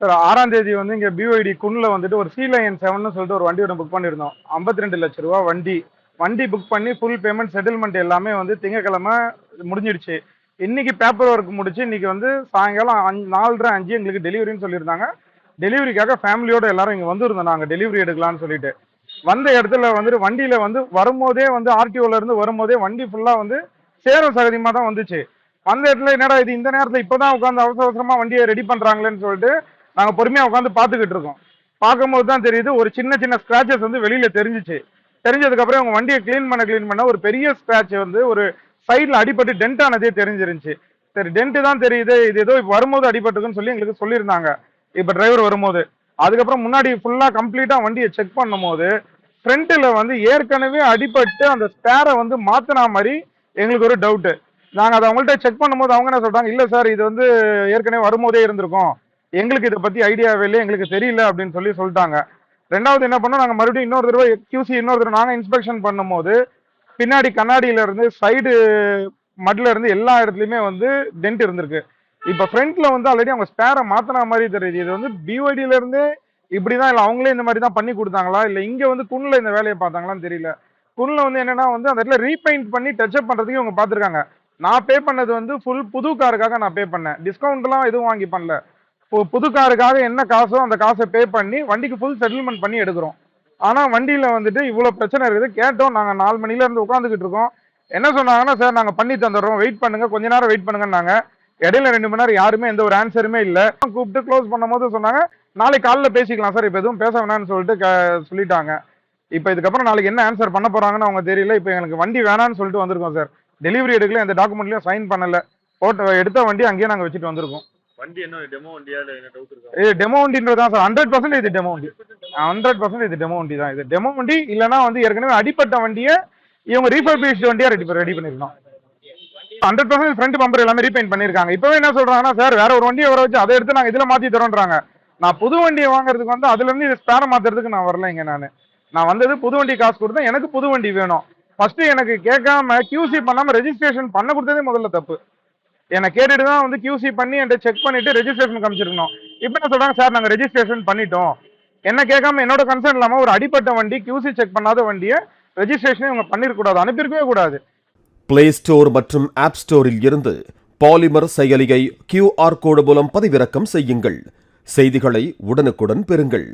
Sir ஆறாம் தேதி வந்து இங்கே பிஓடி குன்னில் வந்துட்டு ஒரு சி லைன் செவன்னு சொல்லிட்டு ஒரு வண்டி ஒன்று புக் பண்ணியிருந்தோம். ஐம்பத்தி ரெண்டு லட்ச ரூபா வண்டி. வண்டி புக் பண்ணி ஃபுல் பேமெண்ட் செட்டில்மெண்ட் எல்லாமே வந்து திங்கக்கிழமை முடிஞ்சிடுச்சு. இன்னைக்கு பேப்பர் ஒர்க் முடிச்சு இன்னைக்கு வந்து சாயங்காலம் அஞ்சு நாலரை அஞ்சு எங்களுக்கு டெலிவரின்னு சொல்லியிருந்தாங்க. டெலிவரிக்காக ஃபேமிலியோட எல்லாரும் இங்கே வந்திருந்தோம் நாங்கள் டெலிவரி எடுக்கலாம்னு சொல்லிட்டு. வந்த இடத்துல வந்துட்டு வண்டியில் வந்து வரும்போதே வந்து ஆர்டிஓல இருந்து வரும்போதே வண்டி ஃபுல்லாக வந்து சேரும் சகதியமாக தான் வந்துச்சு. அந்த இடத்துல என்னடா இது இந்த நேரத்தில் இப்போ தான் உட்காந்து அவசர அவசரமாக வண்டியை ரெடி பண்ணுறாங்களேன்னு சொல்லிட்டு நாங்க பொறுமையா உட்காந்து பார்த்துக்கிட்டு இருக்கோம். பார்க்கும்போது தான் தெரியுது ஒரு சின்ன சின்ன ஸ்கிராச்சஸ் வந்து வெளியில தெரிஞ்சிச்சு. தெரிஞ்சதுக்கு அப்புறம் உங்க வண்டியை க்ளீன் பண்ண க்ளீன் பண்ண ஒரு பெரிய ஸ்க்ராட்ச் வந்து ஒரு சைடில் அடிபட்டு டென்ட் ஆனதே தெரிஞ்சிருந்துச்சு. சரி டென்ட் தான் தெரியுது இது ஏதோ வரும்போது அடிபட்டுக்குன்னு சொல்லி எங்களுக்கு சொல்லியிருந்தாங்க. இப்போ டிரைவர் வரும்போது. அதுக்கப்புறம் முன்னாடி ஃபுல்லாக கம்ப்ளீட்டாக வண்டியை செக் பண்ணும்போது ஃப்ரண்ட்டில் வந்து ஏற்கனவே அடிபட்டு அந்த ஸ்பேரை வந்து மாற்றினா மாதிரி எங்களுக்கு ஒரு டவுட்டு நாங்கள் அதை அவங்கள்ட்ட செக் பண்ணும்போது அவங்க என்ன சொல்கிறாங்க இல்லை சார் இது வந்து ஏற்கனவே வரும்போதே இருந்திருக்கும். எங்களுக்கு இதை பற்றி ஐடியாவே இல்லை எங்களுக்கு தெரியல அப்படின்னு சொல்லி சொல்லிட்டாங்க. ரெண்டாவது என்ன பண்ணோம் நாங்கள் மறுபடியும் இன்னொரு தடவை கியூசி இன்னொரு தடவை நாங்கள் இன்ஸ்பெக்ஷன் பண்ணும்போது பின்னாடி கண்ணாடியில இருந்து சைடு மட்ல இருந்து எல்லா இடத்துலையுமே வந்து டென்ட் இருந்திருக்கு. இப்போ ஃப்ரண்ட்ல வந்து ஆல்ரெடி அவங்க ஸ்பேரை மாத்தின மாதிரி தெரியுது. இது வந்து பிஒடியில இருந்து இப்படிதான் இல்லை அவங்களே இந்த மாதிரி தான் பண்ணி கொடுத்தாங்களா? இல்லை இங்க வந்து குண்ணில் இந்த வேலையை பார்த்தாங்களான்னு தெரியல. குன்ல வந்து என்னன்னா வந்து அந்த இடத்துல ரீபெயிண்ட் பண்ணி டச்சப் பண்றதுக்கு இவங்க பார்த்துருக்காங்க. நான் பே பண்ணது வந்து ஃபுல் புது காருக்காக நான் பே பண்ணேன். டிஸ்கவுண்ட்லாம் எதுவும் வாங்கி பண்ணல. புது காருக்காக என்ன காசோ அந்த காசை பே பண்ணி வண்டிக்கு ஃபுல் செட்டில்மெண்ட் பண்ணி எடுக்கிறோம். ஆனால் வண்டியில் வந்துட்டு இவ்வளோ பிரச்சனை இருக்குது. கேட்டோம். நாங்கள் நாலு மணிலேருந்து உட்காந்துக்கிட்டு இருக்கோம். என்ன சொன்னாங்கன்னா சார் நாங்கள் பண்ணி தந்துடுறோம். வெயிட் பண்ணுங்கள் கொஞ்ச நேரம் வெயிட் பண்ணுங்கன்னாங்க. இடையில ரெண்டு மணி நேரம் யாருமே எந்த ஒரு ஆன்சருமே இல்லை. கூப்பிட்டு க்ளோஸ் பண்ணும்போது சொன்னாங்க நாளைக்கு காலைல பேசிக்கலாம் சார். இப்போ எதுவும் பேச வேணாம்னு சொல்லிட்டு க- சொல்லிட்டாங்க. இப்போ இதுக்கப்புறம் நாளைக்கு என்ன ஆன்சர் பண்ண போகிறாங்கன்னு அவங்க தெரியல. இப்போ எனக்கு வண்டி வேணாம்னு சொல்லிட்டு வந்திருக்கோம் சார். டெலிவரி எடுக்கல. எந்த டாக்குமெண்ட்லையும் சைன் பண்ணலை. போட்டோ எடுத்த வண்டி அங்கேயே நாங்கள் வச்சுட்டு வந்திருக்கோம். வண்டி என்ன டெமோ வண்டியா என்ன டவுட் இருக்கா? இது டெமோ வண்டின்றது தான் சார் ஹண்ட்ரட் பர்சன்ட் இது டெமோ வண்டி. ஹண்ட்ரட் பர்சன்ட் இது டெமோ வண்டி தான். இது டெமோ வண்டி இல்லைன்னா வந்து ஏற்கனவே அடிப்பட்ட வண்டியை இவங்க ரீஃபர்பிஷ்ட் வண்டியா ரெடி ரெடி பண்ணிருக்கோம் ஹண்ட்ரட் பர்சன்ட் ஃப்ரண்ட் பம்பர் எல்லாமே ரீபெயிண்ட் பண்ணிருக்காங்க. இப்பவே என்ன சொல்றாங்கன்னா சார் வேற ஒரு வண்டியை வர வச்சு அதை எடுத்து நாங்க இதுல மாத்தி தரோன்றாங்க. நான் புது வண்டியை வாங்குறதுக்கு வந்து அதுல இருந்து இது ஸ்பேர மாத்துறதுக்கு நான் வரல இங்க நான். நான் வந்தது புது வண்டி காசு கொடுத்தேன் எனக்கு புது வண்டி வேணும். ஃபர்ஸ்ட் எனக்கு கேட்காம கியூசி பண்ணாம ரெஜிஸ்ட்ரேஷன் பண்ண கொடுத்ததே முதல்ல தப்பு. என்னை கேட்டுட்டு தான் வந்து கியூசி பண்ணி என்கிட்ட செக் பண்ணிட்டு ரெஜிஸ்ட்ரேஷன் காமிச்சிருக்கணும். இப்போ என்ன சொல்றாங்க? சார் நாங்கள் ரெஜிஸ்ட்ரேஷன் பண்ணிட்டோம். என்ன கேட்காம என்னோட கன்சர்ன் இல்லாமல் ஒரு அடிப்பட்ட வண்டி கியூசி செக் பண்ணாத வண்டியை ரெஜிஸ்ட்ரேஷனே இவங்க பண்ணிருக்கூடாது அனுப்பியிருக்கவே கூடாது. பிளே ஸ்டோர் மற்றும் ஆப் ஸ்டோரில் இருந்து பாலிமர் செயலியை கியூஆர் கோடு மூலம் பதிவிறக்கம் செய்யுங்கள். செய்திகளை உடனுக்குடன் பெறுங்கள்.